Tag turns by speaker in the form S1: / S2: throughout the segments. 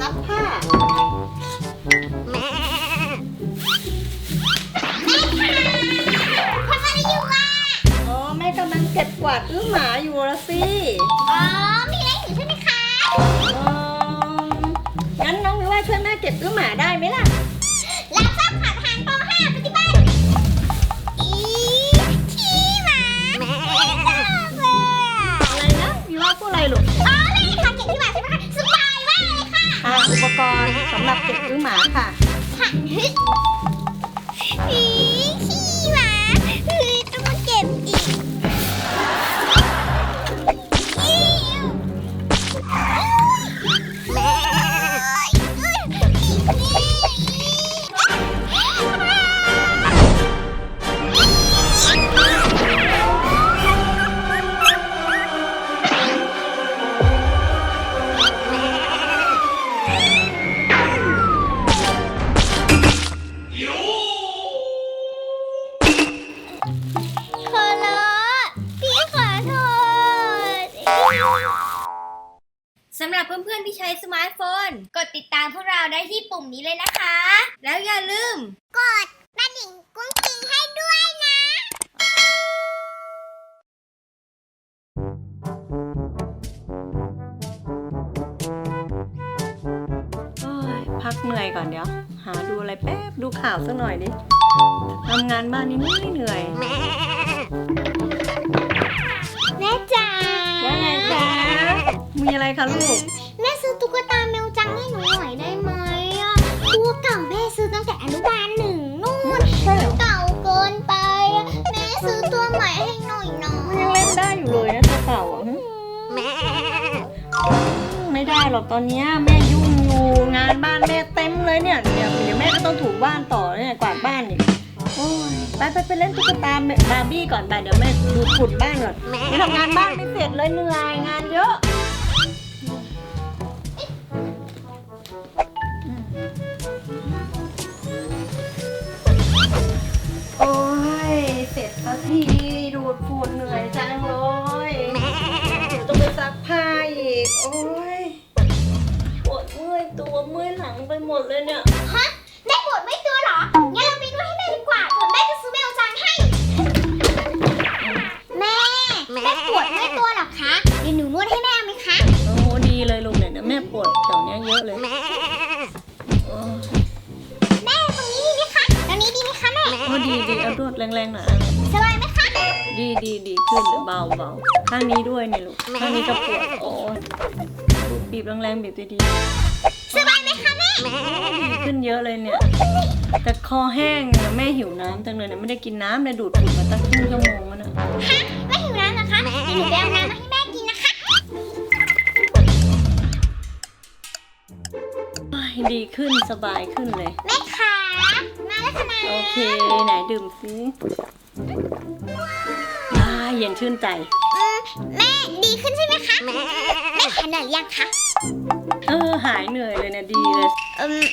S1: ซักผ้า
S2: แม่แม่ค่ะทำอะไรอยู่อะ
S1: อ๋อแม่กำลังเก็บกวาดอื้อหมาอยู่ละสิ
S2: อ๋อมีอะไรอยู่ใช่ไหมคะ
S1: อืมงั้นน้องวิว่าช่วยแม่เก็บอื้อหมาได้ไหมล่ะ
S2: ที่ใช้สมา
S1: ร์
S2: ทโฟ
S3: นกดติดตามพวกเราได้ที่ปุ่มนี้เลยนะคะ แล้วอย่าลืม
S2: กดกระดิ่งกุ้งกิ้งให้ด้วยนะ
S1: โอ้ยพักเหนื่อยก่อนเดี๋ยว หาดูอะไรแป๊บ ดูข่าวสักหน่อยดิทำงานบ้านนี่ไม่เหนื่อย
S2: แม่จ๋า
S1: ว่าไงคะมีอะไรคะลูก
S2: แม่ ซื้อตุ๊กตาแมวจังให้หนูหน่อยได้ไหมอะตัวเก่าแม่ซื้อตั้งแต่อนุบาลหนึ่งนู่น
S1: ใช่เหรอ
S2: เก่าเกินไปอะแม่ซื้อตัวใหม่ให้หน่อยนะ
S1: ยังเล่นได้อยู่เลยนะตัวเก่าอะหึ
S2: แม่
S1: ไม่ได้หรอกตอนเนี้ยแม่ยุ่งอยู่งานบ้านแม่เต็มเลยเนี่ยเดี๋ยวเดี๋ยวแม่ก็ต้องถูบ้านต่อเนี่ยกวาดบ้านอีกโอ้ยไปไปไปเล่นตุ๊กตาบาร์บี้ก่อนไปเดี๋ยวแม่ดูฝุ่นบ้านก่อนยังทำงานบ้านไม่เสร็จเลยเหนื่อยงานเยอะ สักทีดูดฝุ่นเหนื่อยจังเลยต้องไปซักผ้าอีก โอ้ยปวดเมื่อยตัวเมื่อยหลังไปหมดเลยเนี่ย
S2: ฮะ เล
S1: ยเบาเบาข้างนี้ด้วยนี่ลูกข้างนี้ก็ปวดโอ้ยบีบแรงๆบีบดี
S2: สบายไหมคะแม่
S1: ๆดีขึ้นเยอะเลยเนี่ย แต่คอแห้งเนี่ยแม่หิวน้ำจังเลยเนี่ยไม่ได้กินน้ำเลยดูดฝุ่นมาตั้งครึ่งชั่วโมงแล้วนะ
S2: ฮะไม่หิวน้ำเหรอคะเดี๋ยวหนูไปเอาน้ำมาให้แม่กินนะคะ
S1: โอ้ยดีขึ้นสบายขึ้นเลย
S2: แม่ขามาแล้วค่ะนะ
S1: โอเค ไหนดื่มซิอ่า เย็นชื่นใจ
S2: อืมแม่ดีขึ้นใช่ไหมคะแม่แม่หายเหนื่อยยังคะ
S1: เออหายเหนื่อยเลยนะดีเลย
S2: อืม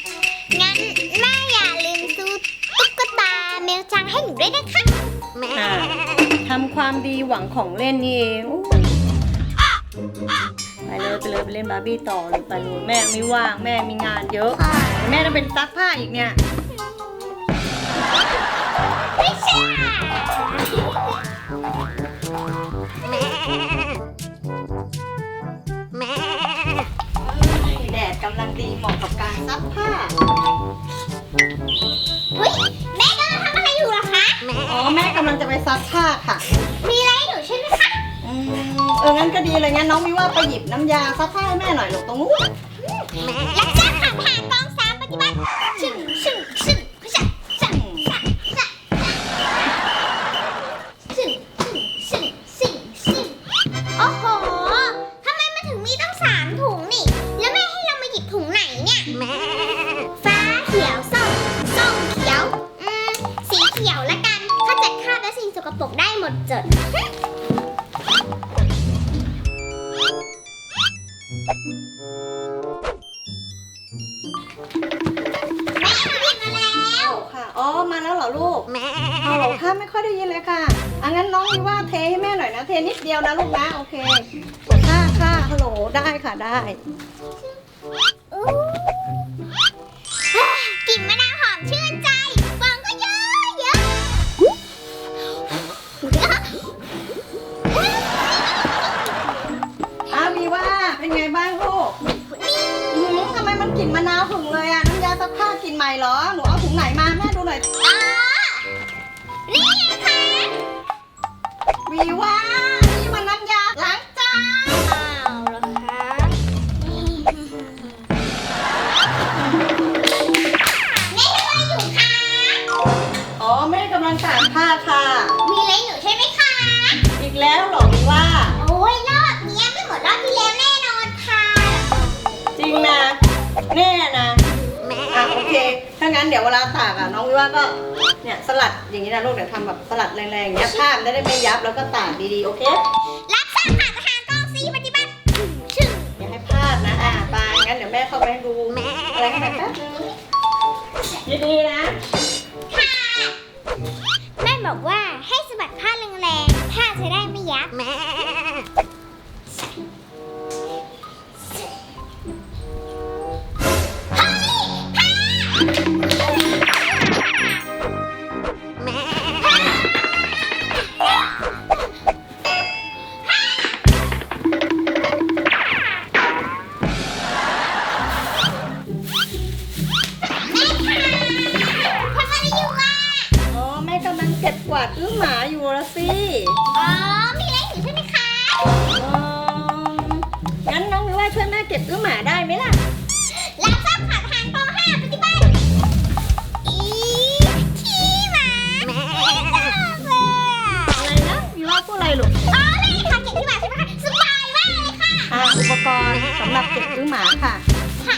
S2: งั้นแม่อย่าลืมซื้อตุ๊กตาแมวจังให้หนูด้วยนะคะ
S1: อ่าทำความดีหวังของเล่นนี่เองอู้ไปเลยไปเลยไปเล่นบาร์บี้ต่อเลยไปเลยแม่ไม่ว่างแม่มีงานเยอะ แม่ต้องเป็นซักผ้าอีกเนี่ย
S2: ไม่ใช่ แม่แม่
S1: แดดกำลังดีเหมาะกับการซักผ้า
S2: เฮ้ยแม่กำลังทำอะไรอยู่เหรอคะ แม่
S1: อ๋อแม่กำลังจะไปซักผ้าค่ะ
S2: มีอะไรให้หนูช่วยไหมคะ
S1: อืมเอองั้นก็ดีเลยงั้นน้องมิว่าไปหยิบน้ำยาซักผ้าให้แม่หน่อยหลกตรงนู้น
S2: รับ อ๋อ มาแล้วเหรอลูกแม่เหรอค่ะไม่ค่อยได้ยินเลยค่ะอังั้นน้องวิว่าเทให้แม่หน่อยนะ เทนิดเดียวนะลูกนะ โอเค ค่ะค่ะฮัลโหล ได้ค่ะได้ กลิ่นมะนาว
S1: หอมชื่นใจฟองก็เยอะเยอะอาวีว่าเป็นไงบ้างลูกอื้อหือทำไมมันกลิ่นมะนาวหึงเลย
S2: อะ
S1: รอ หนูเอาถุงไหนมาแม่ดูหน่อย
S2: อ๋อ นี่ไงคะ
S1: วีว่านี่มันน้ำยาล้างจาน
S2: อ้าวเหรอคะแม่ทำอะไรอยู่คะ
S1: อ๋อแม่กำลังตากผ้าค่ะ
S2: มีอะไรหนูใช่ไหมคะ
S1: อีกแล้วเหรอวีว่า
S2: โอ้ยรอบเนี้ยไม่เหมือนรอบที่แล้วแน่นอนค่ะ
S1: จริงนะ แน่นะอะโอ เคถ้างั้นเดี๋ยวเวลาตากอะน้องวิว่าก็เนี่ยสลัดอย่างนี้นะลูกเดี๋ยวทำแบบสลัดแรงๆอย่างเงี้ยผ้ามันจะได้ไม่ยับแล้วก็ตากดีๆโอเค
S2: รับทราบค่ะทหารกองซีปฏิบัติชึ่ง
S1: อย่าให้พลาดนะอะไปงั้นเดี๋ยวแม่เข้าไปให้ดูอะไรกันหน่อยแป๊บนึงดีๆนะ
S2: ค่ะ แม่บอกว่าให้สะบัดผ้าแรงๆผ้าจะได้ไม่ยับ
S1: กำลังเก็บกวาดอื้อหมาอยู่ละสิ
S2: อ๋อ มีอะไรอยู่ใช่ไหมคะ
S1: อืมงั้นน้องวิว่าช่วยแม่เก็บอื้อหมาได้ไหมล่ะ
S2: รับทราบค่ะทหารป .5 ปฏิบัติอีขี้หมาแม่ชอบเลยอะ
S1: อะไรนะวิว่าพูดอะไรลูก
S2: อ๋อเลยค่ะเก็บที่หมาใช่ไหมคะสบายมากเลยค่ะ
S1: อะอุปกรณ์สำหรับเก็บอื้อหมาค่ะ
S2: ค่ะ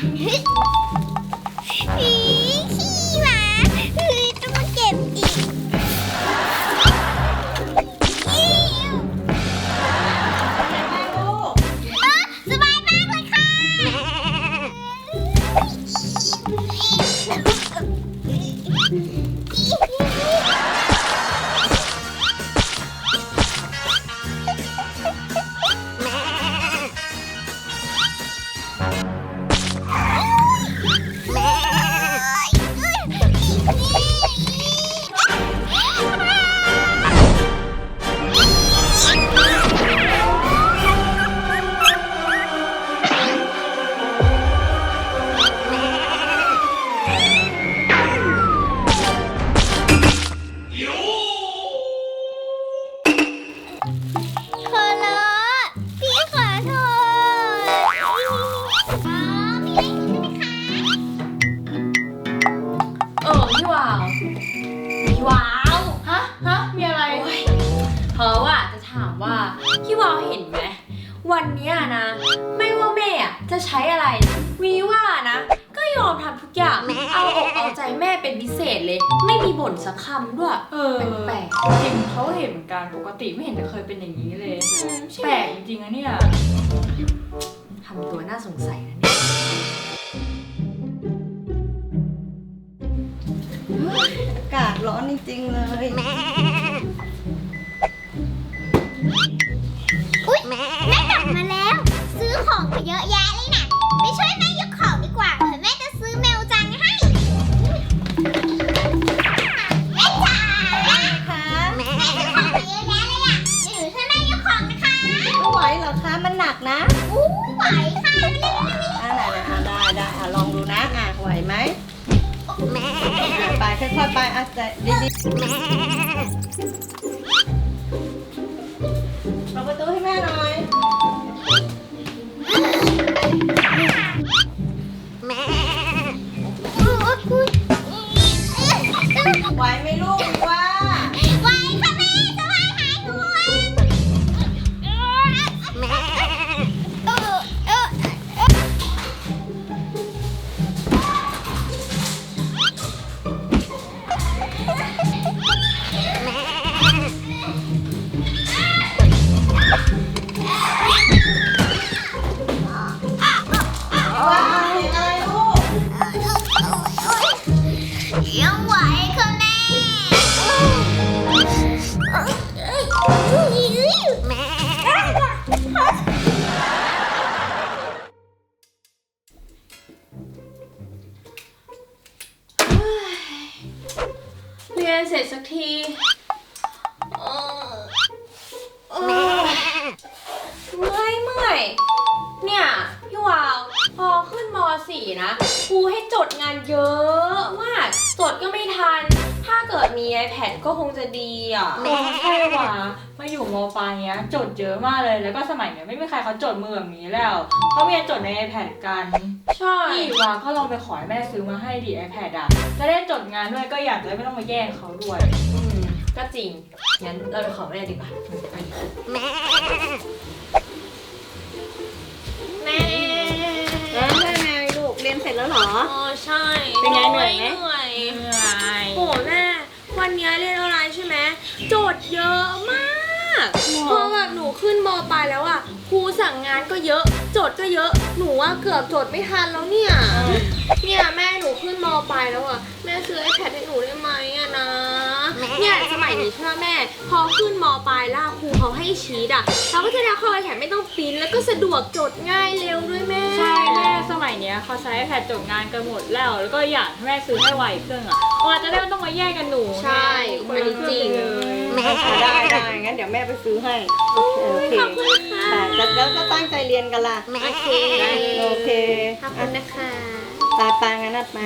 S4: นเนี้ยนะ ไม่ว่าแม่อะจะใช้อะไรวีว่านะ ก็ยอมทำทุกอย่าง เอาอกเอาใจแม่เป็นพิเศษเลย ไม่มีบ่นสักคำด้วย
S5: เออ
S4: แปลก
S5: จริงเขาเห็นเหมือนกันปกติไม่เห็นจะเคยเป็นอย่างนี้เลย
S4: ๆอืมใช่
S5: แปลกจริงๆอะเนี่ย
S4: ทำตัวน่าสงสัยนะเนี่ย
S1: อากาศร้อนจริงๆเลย
S2: อุ๊ย ของไปเยอะแยะเลยนะไปช่วยแม่ยกของดีกว่าเผื่อแม่จะซื้อเมลจังให้แม่จ๋า
S1: คะ
S2: แม่ซื้อของไปเยอะแยะเลยอะเดี๋ยวหนูช่วยแม่ยกของนะคะ
S1: ไม่ไหวเหรอคะ มันหนักนะ
S2: อู้ไหวค่ะ
S1: อ่าไหนๆอะได้ได้อะลองดูนะอะไหวไหม
S2: แม่
S1: อะไปค่อยๆไปอะใจดีๆเปิ ไหวไหมลูก
S2: ไห เมื่
S4: อยเนี่ย พี่วาวพอขึ้นม .4 นะครูให้จดงานเยอะม iPad ก็คงจะดีอะ
S5: โอ้ใช่ว่ะมาอยู่มปลายเนี้ยจดเยอะมากเลยแล้วก็สมัยเนี้ยไม่มีใครเขาจดมือแบบนี้แล้วเขาเรียนจดใน iPad กัน
S4: ใช่
S5: พี่ว่าก็ลองไปขอให้แม่ซื้อมาให้ดี iPad อะจะได้จดงานด้วยก็อยากจะได้ไม่ต้องมาแย่งเขาด้วย
S4: อืมก็จริงงั้นเราไปขอแม่ดีกว่าไป
S2: แม่
S1: แล้วแม่ไงลูกเรียนเสร็จแล้วเหรอ
S4: อ๋อใช่
S1: เป็นไงเหนื่อยไหม
S4: เหนื่อย
S5: เหนื่อย
S4: โหแม่วันเนี้ยเรียนออนไลน์ใช่ไหมโจทย์เยอะมากเพราะแบบหนูขึ้นมปลายแล้วอะครูสั่งงานก็เยอะ โจทย์ก็เยอะหนูว่าเกือบโจทย์ไม่ทันแล้วเนี่ยเนี่ยแม่หนูขึ้นมปลายแล้วอะแม่ซื้อ iPad ให้หนูได้ไหมอะนะเนี่ย สมัยนี้ใช่ไหมแม่ พอขึ้นมปลายแล้วครูเขาให้ชีตอะเราก็จะได้เข้า iPad ไม่ต้องปริ้นแล้วก็สะดวกโจทย์ง่ายเร็วด้วยแม่
S5: ใช่แม่สมัยเนี้ยเขาใช้ iPad จดงานกันหมดแล้ว แล้วก็อยากให้แม่ซื้อให้ไวเครื่องอะว่าจะได้ไม่ต้องมาแย่งกันหนู
S4: ใช่
S5: คนละเครื่องไปเลย
S1: ได้ได้งั้นเดี๋ยวแม่ไปซื้อให้ โอเคโอเค
S4: ขอบคุณค่ะ
S1: แต่แล้วก็ตั้งใจเรียนกันล่ะ
S2: โอเค
S1: โอเค
S4: ขอบคุณนะคะ
S1: ตาปางั้นนัดมา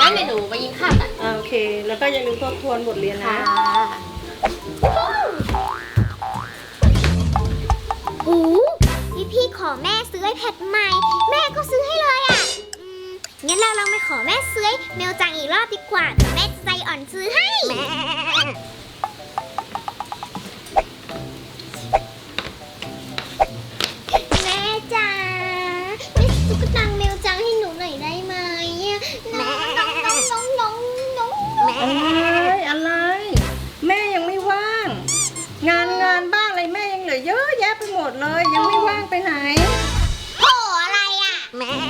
S4: งั้นเดี๋ยวหนูไปยิงข้าวกัน
S1: อ่าโอเค แล้วก็อย่าลืมทบทวนบทเรียนนะ
S2: โอ้พี่พี่ขอแม่ซื้อ iPad ใหม่ แม่ก็ซื้อให้เลยอะอืมงั้นเราลองไปขอแม่ซื้อให้เมลจังอีกรอบดีกว่าเดี๋ยวแม่จะใจอ่อนซื้อให้ แอะ
S1: ไรอะไร แม่ยังไม่ว่าง งานงานบ้านอะไรแม่ยังเหลือเยอะแยะไปหมดเลย ยังไม่ว่างไปไหน
S2: โหอะไรอะพี่พี่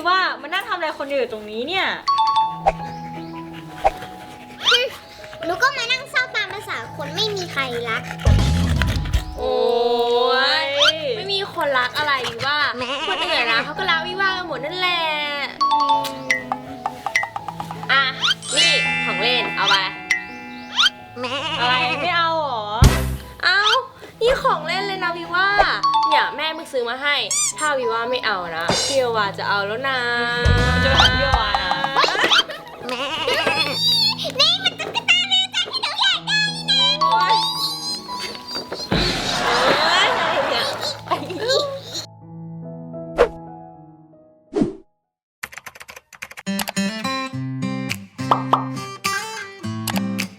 S2: วิว่ามันนั่ง
S5: ทำอะไรคนเดียวอยู่ตรงนี้เนี่ย
S2: หนูก็มานั่งเศร้าตามภาษาคนไม่มีใครรัก
S4: โอ้ยไม่มีคนรักอะไรวิว่าคนอื่นนะเขาก็รักวิว่ากันหมดนั่นแหละ อะ นี่ของเล่นเอาไป
S5: อะไรไม่เอาเหรอ
S4: เอานี่ของเล่นเลยนะวิว่าเนี่ย แม่เพิ่งซื้อมาให้ ถ้าวีว่าไม่เอานะพี่วาจะเอาแล้วนะ
S5: จะเปหาพี่วา
S4: นะ
S2: นี่มันตุกตาแนี่หนูากได้เอ้ยอะไรเนี่ย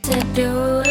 S6: จะดูแล